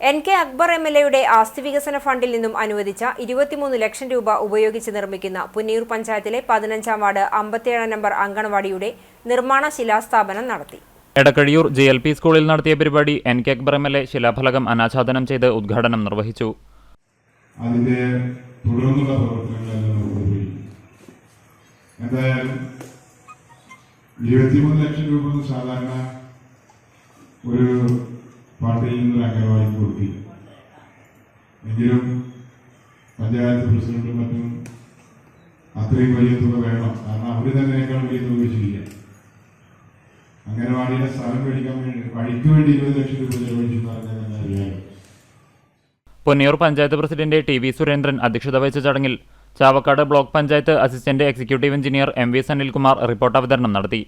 N K Akbar M L എയുടെ ആസ്തി വികസന ഫണ്ടിൽ നിന്നും അനുവദിച്ച ഇരുപത്തിമൂന്ന് ലക്ഷം രൂപ ഉപയോഗിച്ച് നിർമ്മിക്കുന്ന പുന്നീർ പഞ്ചായത്തിലെ പതിനഞ്ചാം വാർഡ് അമ്പത്തിയേഴാം നമ്പർ അങ്കണവാടിയുടെ നിർമ്മാണ ശിലാസ്ഥാപനം നടത്തി. എടക്കഴിയൂർ ജെ എൽ പി സ്കൂളിൽ നടത്തിയ പരിപാടി N K Akbar M L A ശിലാഫലകം അനാച്ഛാദനം ചെയ്ത് ഉദ്ഘാടനം നിർവഹിച്ചു. അതിന്റെ തുടർന്നുള്ള പ്രവർത്തനങ്ങളെല്ലാം നമുക്ക് എന്തായാലും ഇരുപത്തിമൂന്ന് ലക്ഷം രൂപ സാധാരണ ഒരു പാർട്ടിയിൽ നിന്ന് അംഗനവാടിക്ക് കൊടുത്തില്ല. എങ്കിലും പഞ്ചായത്ത് പ്രസിഡന്റും മറ്റും അത്രയും വലിയ തുക വേണം. കാരണം അവർ തന്നെയേക്കാൾ വലിയ തുക വെച്ചിരിക്കുക. അംഗനവാടിയുടെ സ്ഥലം മേടിക്കാൻ വേണ്ടി വഴിക്ക് വേണ്ടി ഇരുപത് ലക്ഷം രൂപ ചെലവഴിച്ചു എന്ന് Ponniyur panchayat president T V Surendran അധ്യക്ഷത വഹിച്ച ചടങ്ങിൽ Chavakkad block panchayat assistant executive engineer M V Sanilkumar report അവതരണം നടത്തി.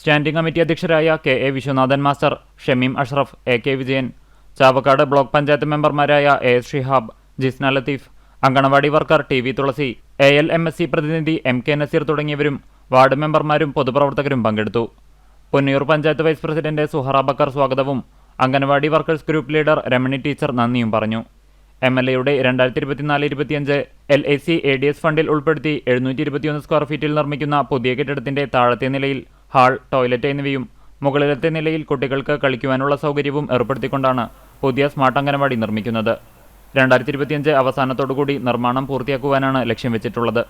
Standing committee അധ്യക്ഷരായ K A Viswanathan master Shameem Ashraf A K Vijayan Chavakkad block panchayat മെമ്പർമാരായ A Shihab Jisna Latheef anganwadi worker T V Thulasi A L M S C പ്രതിനിധി M K Naseer തുടങ്ങിയവരും ward മെമ്പർമാരും പൊതുപ്രവർത്തകരും പങ്കെടുത്തു. Ponniyur panchayat vice president Suhara Backer സ്വാഗതവും anganwadi workers group leader Ramani teacher നന്ദിയും പറഞ്ഞു. M L എയുടെ രണ്ടായിരത്തി ഇരുപത്തിനാല് ഇരുപത്തിയഞ്ച് L A C A D S ഫണ്ടിൽ ഉൾപ്പെടുത്തി എഴുന്നൂറ്റി ഇരുപത്തിയൊന്ന് സ്ക്വയർ ഫീറ്റിൽ നിർമ്മിക്കുന്ന പുതിയ കെട്ടിടത്തിന്റെ താഴത്തെ നിലയിൽ ഹാൾ ടോയ്ലറ്റ് എന്നിവയും മുകളിലത്തെ നിലയിൽ കുട്ടികൾക്ക് കളിക്കുവാനുള്ള സൗകര്യവും ഏർപ്പെടുത്തിക്കൊണ്ടാണ് പുതിയ സ്മാർട്ട് അംഗനവാടി നിർമ്മിക്കുന്നത്. രണ്ടായിരത്തി ഇരുപത്തിയഞ്ച് അവസാനത്തോടുകൂടി നിർമ്മാണം പൂർത്തിയാക്കുവാനാണ് ലക്ഷ്യം വെച്ചിട്ടുള്ളത്.